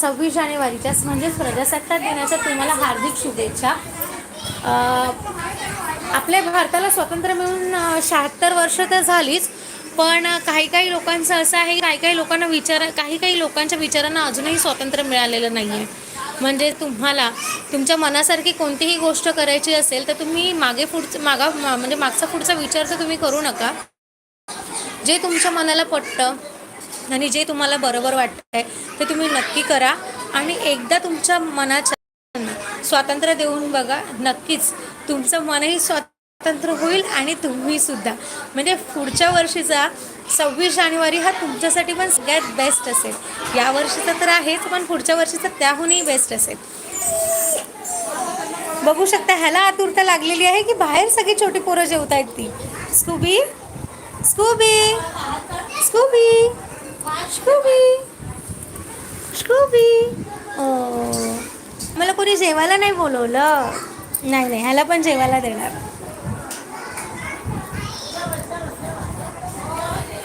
सव्वीस जानेवारीच्या म्हणजेच प्रजासत्ताक दिनाच्या तुम्हाला हार्दिक शुभेच्छा. आपल्या भारताला स्वातंत्र्य मिळून शहात्तर वर्ष तर झालीच पण काही काही लोकांचं असं आहे काही काही लोकांना विचार काही काही लोकांच्या विचारांना अजूनही स्वातंत्र्य मिळालेलं नाही आहे म्हणजे तुम्हाला तुमच्या मनासारखी कोणतीही गोष्ट करायची असेल तर तुम्ही मागे पुढचं मागा मा- म्हणजे मागचा पुढचा विचार तर तुम्ही करू नका. जे तुमच्या मनाला पटतं आणि जे तुम्हाला बरोबर वाटतंय ते तुम्ही नक्की करा. आणि एकदा तुमच्या मनाच्या स्वातंत्र्य देऊन बघा नक्कीच तुमचं मनही स्वातंत्र्य होईल आणि तुम्ही सुद्धा. म्हणजे पुढच्या वर्षीचा सव्वीस जानेवारी हा तुमच्यासाठी पण सगळ्यात बेस्ट असेल. या वर्षीचा तर आहेच पण पुढच्या वर्षीचा त्याहूनही बेस्ट असेल. बघू शकता ह्याला आतुरता लागलेली आहे की बाहेर सगळी छोटी पोरं जेवत आहेत ती. Scooby Scooby? Scooby Scooby Scooby ओ मला कोणी जेवायला नाही बोलवलं? नाही नाही ह्याला पण जेवायला देणार.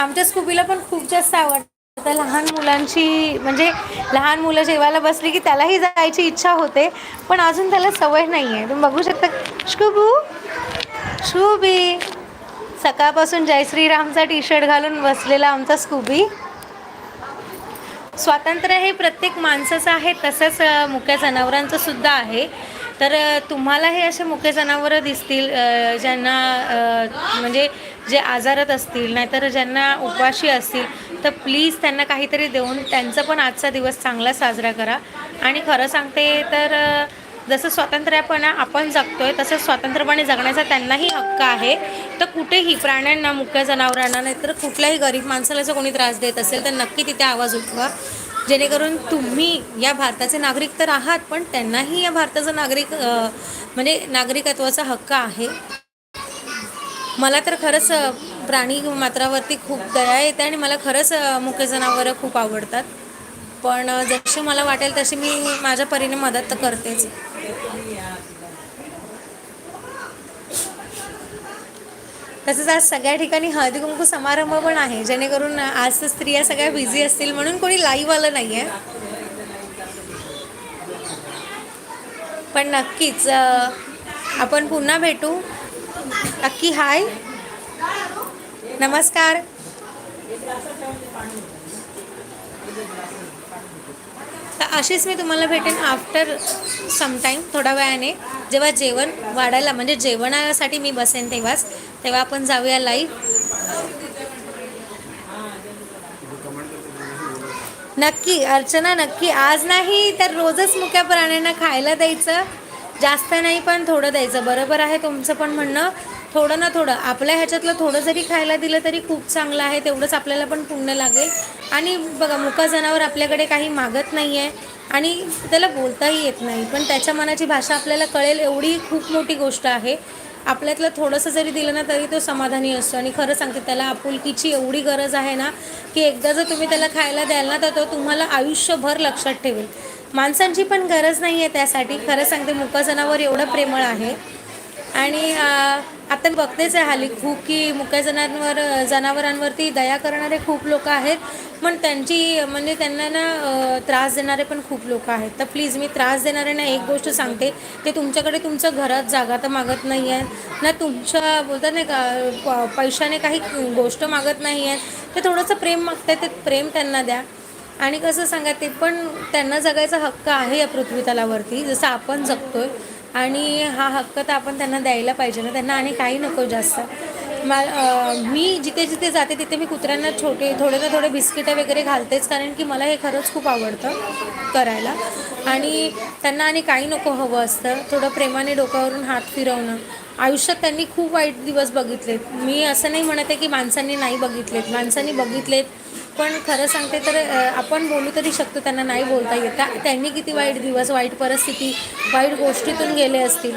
आमच्या स्कूबीला पण खूप जास्त आवडतं. लहान मुलांची म्हणजे लहान मुलं जेवायला बसली की त्यालाही जायची इच्छा होते पण अजून त्याला सवय नाही आहे तुम्ही बघू शकता. शुभू शुभी सकाळपासून जय श्रीरामचा टी शर्ट घालून बसलेला आमचा स्कूबी. स्वातंत्र्य हे प्रत्येक माणसाचं आहे तसंच मुक्या जनावरांचं सुद्धा आहे. तर तुम्हाला हे असे मुके जनावरं दिसतील ज्यांना म्हणजे जे आजारात असतील नाहीतर ज्यांना उपाशी असतील तर प्लीज त्यांना काहीतरी देऊन त्यांचा पण आजचा दिवस चांगला साजरा करा. आणि खरं सांगते तर जसं स्वातंत्र्यपणा आपण जगतोय तसं स्वतंत्रपणे जगण्याचा त्यांनाही हक्क आहे. तर कुठेही प्राण्यांना मुक्या जनावरांना नाहीतर कुठल्याही गरीब माणसाला जर कोणी त्रास देत असेल तर नक्की तिथे आवाज उठवा. जेणेकरून तुम्ही या भारताचे नागरिक तर आहात पण त्यांनाही या भारताचं नागरिक म्हणजे नागरिकत्वाचा हक्क आहे. मला तर खरंच प्राणी मात्रावरती खूप दया येते आणि मला खरंच मुख्य जनावरं खूप आवडतात. पण जशी मला वाटेल तशी मी माझ्या परीने मदत तर करतेच. तसंच आज सगळ्या ठिकाणी हळदी कुंकू समारंभ पण आहे. जेणेकरून आज तर स्त्रिया सगळ्या बिझी असतील म्हणून कोणी लाईव्ह आलं नाही आहे पण नक्कीच आपण पुन्हा भेटू. अक्की हाय नमस्कार. अशीच मी तुम्हाला भेटेन आफ्टर समटाईम थोड्या वेळाने. जेव्हा जेवण वाढायला म्हणजे जेवणासाठी मी बसेन तेव्हाच. तेव्हा आपण जाऊया लाईव्ह नक्की अर्चना नक्की. आज नाही तर रोजच मुक्या प्राण्यांना खायला द्यायचं. जास्त नाही पण थोडं द्यायचं. बरोबर आहे तुमचं पण म्हणणं. थोडं ना थोडं. आपल्या ह्याच्यातलं थोडं जरी खायला दिलं तरी खूप चांगलं आहे तेवढंच आपल्याला पण पुण्य लागेल. आणि बघा मुका जनावर आपल्याकडे काही मागत नाही आहे आणि त्याला बोलताही येत नाही. पण त्याच्या मनाची भाषा आपल्याला कळेल एवढी खूप मोठी गोष्ट आहे. आपल्यातलं थोडंसं जरी दिलं ना तरी तो समाधानी असतो. आणि खरं सांगते त्याला आपुलकीची एवढी गरज आहे ना की एकदा जर तुम्ही त्याला खायला द्याल ना तर तो तुम्हाला आयुष्यभर लक्षात ठेवेल. माणसांची पण गरज नाही आहे त्यासाठी. खरं सांगते मुका जनावर एवढं प्रेमळ आहे. आणि आता मी बघतेच आहे हल्ली खूप की मुक्या जनावर जनावरांवरती दया करणारे खूप लोक आहेत. पण त्यांची म्हणजे त्यांना ना त्रास देणारे पण खूप लोक आहेत. तर प्लीज मी त्रास देणाऱ्यांना एक गोष्ट सांगते. ते तुमच्याकडे तुमचं घरात जागा तर मागत नाही आहे ना तुमच्या बोलतात नाही का प- पैशाने काही गोष्ट मागत नाही आहे ते थोडंसं प्रेम मागतात ते प्रेम त्यांना द्या. आणि कसं सांगा ते पण त्यांना जगायचा हक्क आहे या पृथ्वी तलावरती जसं आपण जगतोय आणि हा हक्क तर आपण त्यांना द्यायला पाहिजे ना. त्यांना आणि काही नको जास्त. मा मी जिथे जिथे जाते तिथे मी कुत्र्यांना छोटे थोडे ना थोडे बिस्किटं वगैरे घालतेच कारण की मला हे खरंच खूप आवडतं करायला. आणि त्यांना आणि काही नको हवं असतं. थोडं प्रेमाने डोक्यावरून हात फिरवणं. आयुष्यात त्यांनी खूप वाईट दिवस बघितलेत. मी असं नाही म्हणत आहे की माणसांनी नाही बघितलेत. माणसांनी बघितलेत पण खरं सांगते तर आपण बोलू तरी शकतो त्यांना नाही बोलता येत. त्यांनी किती वाईट दिवस वाईट परिस्थिती वाईट गोष्टीतून गेले असतील.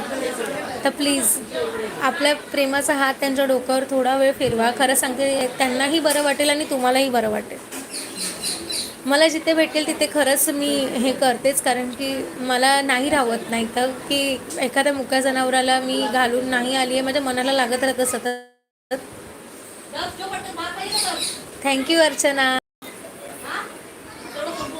तर प्लीज आपल्या प्रेमाचा हात त्यांच्या डोक्यावर थोडा वेळ फिरवा. खरं सांगते त्यांनाही बरं वाटेल आणि तुम्हालाही बरं वाटेल. मला जिथे भेटेल तिथे खरंच मी हे करतेच कारण की मला नाही राहत नाही तर की एखाद्या मुक्या जनावराला मी घालून नाही आली आहे माझ्या मनाला लागत राहतं सतत. थँक्यू अर्चना